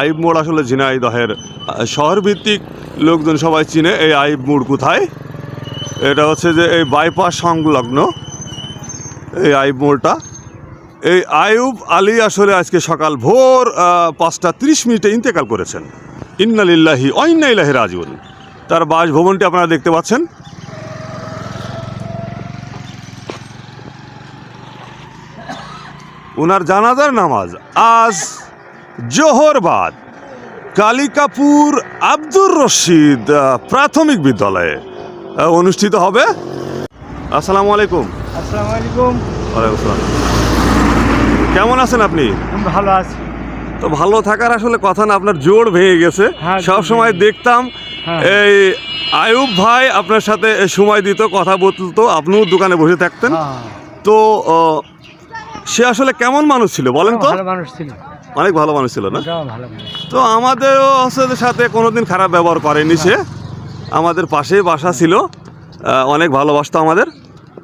আইব মোড় আসলে ঝিনাইদহের শহরভিত্তিক লোকজন সবাই চিনে এই আইব মোড় কোথায়। এটা হচ্ছে যে এই বাইপাস সংলগ্ন এই আইব মোড়টা। এই আয়ুব আলী আসলে আজকে সকাল ভোর পাঁচটা ত্রিশ মিনিটে ইন্তেকাল করেছেন। ইন্নালিল্লাহি অইন্নাইলাহি রাজিউন। তার বাসভবনটি আপনারা দেখতে পাচ্ছেন। ওনার জানাজার নামাজ আজ জোহর বাদ কালিকাপুর আব্দুর রশিদ প্রাথমিক বিদ্যালয়ে। অনুষ্ঠিত হবে। আসসালামু আলাইকুম। আসসালামু আলাইকুম। ওয়ালাইকুম আসসালাম। কেমন আছেন আপনি? ভালো আছি। তো ভালো থাকার আসলে কথা না আপনার জোর ভেঙে গেছে। হ্যাঁ, সব সময় দেখতাম হ্যাঁ। এই আয়ুব ভাই আপনার সাথে সময় দিত কথা বলতো আপনিও দোকানে বসে থাকতেন। হ্যাঁ, তো সে আসলে কেমন মানুষ ছিল বলেন তো? ভালো মানুষ ছিল। অনেক ভালো মানুষ ছিল না? তো আমাদেরও হচ্ছে সাথে কোনোদিন খারাপ ব্যবহার করেনি সে। আমাদের পাশেই বাসা ছিল। অনেক ভালোবাসতো আমাদের।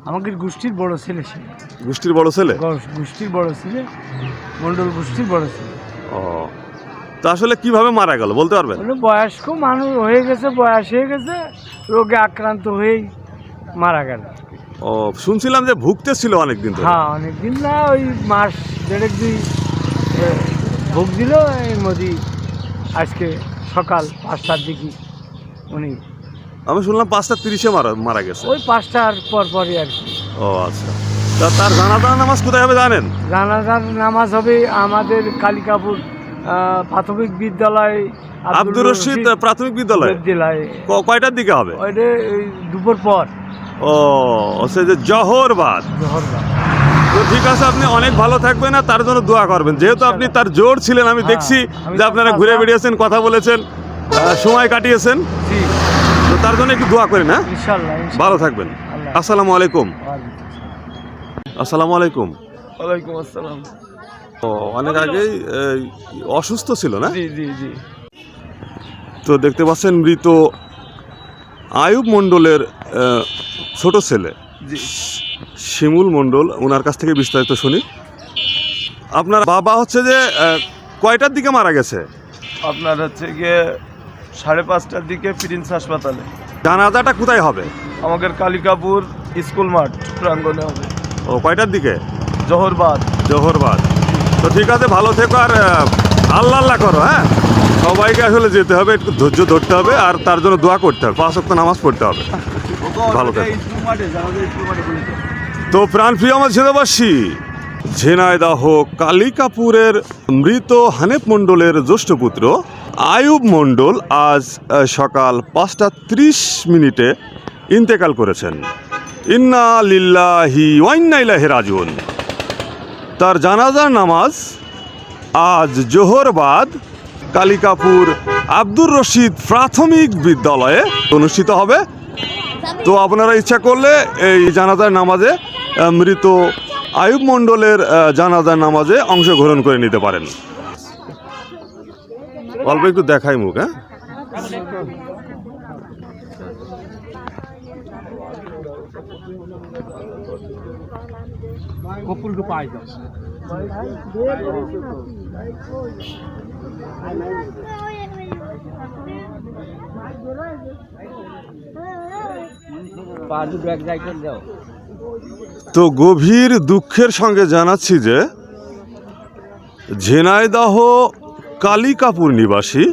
আমাদের গোষ্ঠীর বড় ছেলে ছিল গোষ্ঠীর বড় ছেলে? গোষ্ঠীর বড় ছেলে মন্ডল গোষ্ঠীর বড় ছেলে। ও। তো আসলে কীভাবে মারা গেল বলতে পারবেন? বয়স্ক মানুষ হয়ে গেছে বয়স হয়ে গেছে রোগে আক্রান্ত হয়েই মারা গেল। ও শুনছিলাম যে ভুগতে ছিল অনেকদিন হ্যাঁ অনেকদিন না ওই মাস দেড়েক দুই ভোগ দিল এই মোদি আজকে সকাল পাঁচটার দিকে উনি। আমি শুনলাম পাঁচটা তিরিশে মারা মারা গেছে। ওই পাঁচটার পর পরই আর কি। ও আচ্ছা। তা তার জানাজা নামাজ কোথায় হবে জানেন? জানাজার নামাজ হবে আমাদের কালিকাপুর প্রাথমিক বিদ্যালয় আব্দুর রশিদ প্রাথমিক বিদ্যালয়? বিদ্যালয়। কয়টার দিকে হবে? ওইটা দুপুর পর। ও হচ্ছে যে জহরবাদ। তো ঠিক আছে আপনি অনেক ভালো থাকবেন আর তার জন্য দোয়া করবেন। যেহেতু আপনি তার জোর ছিলেন আমি হ্যাঁ, দেখছি যে আপনারা ঘুরে। বেরিয়েছেন কথা বলেছেন সময় কাটিয়েছেন। তো তার জন্য একটু দোয়া করেন হ্যাঁ। ভালো থাকবেন। আসসালামু আলাইকুম। আসসালামু আলাইকুম। ওয়ালাইকুম আসসালাম। ও অনেক আগেই অসুস্থ ছিল না? জি জি জি। তো দেখতে পাচ্ছেন মৃত আয়ুব মণ্ডলের ছোট ছেলে শিমুল মণ্ডল ওনার কাছ থেকে বিস্তারিত শুনি। আপনার বাবা হচ্ছে যে কয়টার দিকে মারা গেছে? আপনার হচ্ছে গিয়ে সাড়ে পাঁচটার দিকে প্রিন্স হাসপাতালে। জানাজাটা কোথায় হবে? আমাদের কালিকাপুর স্কুল মাঠ প্রাঙ্গনে হবে। ও কয়টার দিকে? জহরবাদ। জোহরবাদ। তো ঠিক আছে ভালো থেকো আর আল্লাহ আল্লাহ করো হ্যাঁ? সবাইকে আসলে যেতে হবে, একটু ধৈর্য ধরতে হবে আর তার জন্য দোয়া করতে হবে। পাঁচ ওয়াক্ত নামাজ পড়তে হবে। ভালো থেকো। তো প্রাণপ্রিয় আমার ঝিনাবাসী ঝিনাইদাহ কালিকাপুরের মৃত হানেফ মণ্ডলের জ্যেষ্ঠ পুত্র আয়ুব মণ্ডল আজ সকাল পাঁচটা ত্রিশ মিনিটে ইন্তেকাল করেছেন। ইন্না লিল্লাহি ওয়াইন্না ইলাহি রাজিউন। তার জানাজার নামাজ আজ জোহরবাদ কালিকাপুর আব্দুর রশিদ প্রাথমিক বিদ্যালয়ে অনুষ্ঠিত হবে। তো আপনারা ইচ্ছা করলে এই জানাজার নামাজে মৃত আয়ুব মণ্ডলের জানাজার নামাজে অংশগ্রহণ করে নিতে পারেন। অল্প একটু দেখাই মুখ হ্যাঁ? কপুরকে পাই তো গভীর দুঃখের সঙ্গে জানাচ্ছি যে ঝেনাইদাহ কালিকাপুর নিবাসী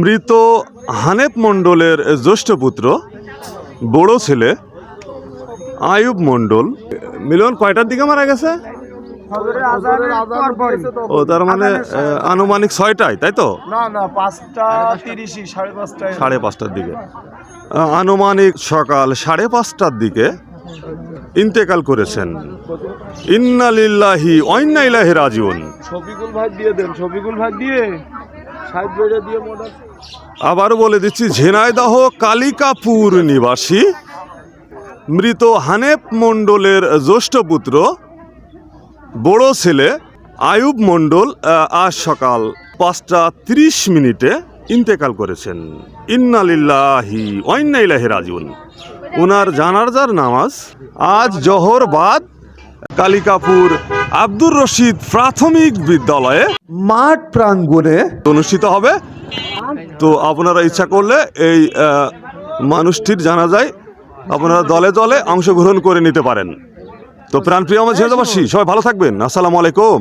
মৃত হানেফ মণ্ডলের জ্যেষ্ঠ পুত্র, বড় ছেলে আয়ুব মণ্ডল। মিলন, কয়টার দিকে মারা গেছে? ও তার মানে আনুমানিক ছয়টায় তাই তো? না না পাঁচটা তিরিশই সাড়ে পাঁচটায়। সাড়ে পাঁচটার দিকে। আনুমানিক সকাল সাড়ে পাঁচটার দিকে ইন্তেকাল করেছেন। ইন্নালিল্লাহি অন্যাইলাহি রাজিউন। শফিকুল ভাই দিয়ে দেন শফিকুল ভাই দিয়ে আবারও বলে দিচ্ছি ঝেনাইদহ কালিকাপুর নিবাসী মৃত হানেফ মণ্ডলের জ্যেষ্ঠ পুত্র বড় ছেলে আয়ুব মণ্ডল আজ সকাল পাঁচটা তিরিশ মিনিটে ইন্তেকাল করেছেন। ইন্নালিল্লাহি ইলাহি রাজিউন। ওনার জানারজার নামাজ আজ জহর বাদ কালিকাপুর আব্দুর রশিদ প্রাথমিক বিদ্যালয়ে মাঠ প্রাঙ্গণে অনুষ্ঠিত হবে। তো আপনারা ইচ্ছা করলে এই মানুষটির জানা যায় আপনারা দলে দলে অংশগ্রহণ করে নিতে পারেন। তো প্রাণপ্রিয় আমার ছেড়ে সবাই ভালো থাকবেন। আসসালামু আলাইকুম।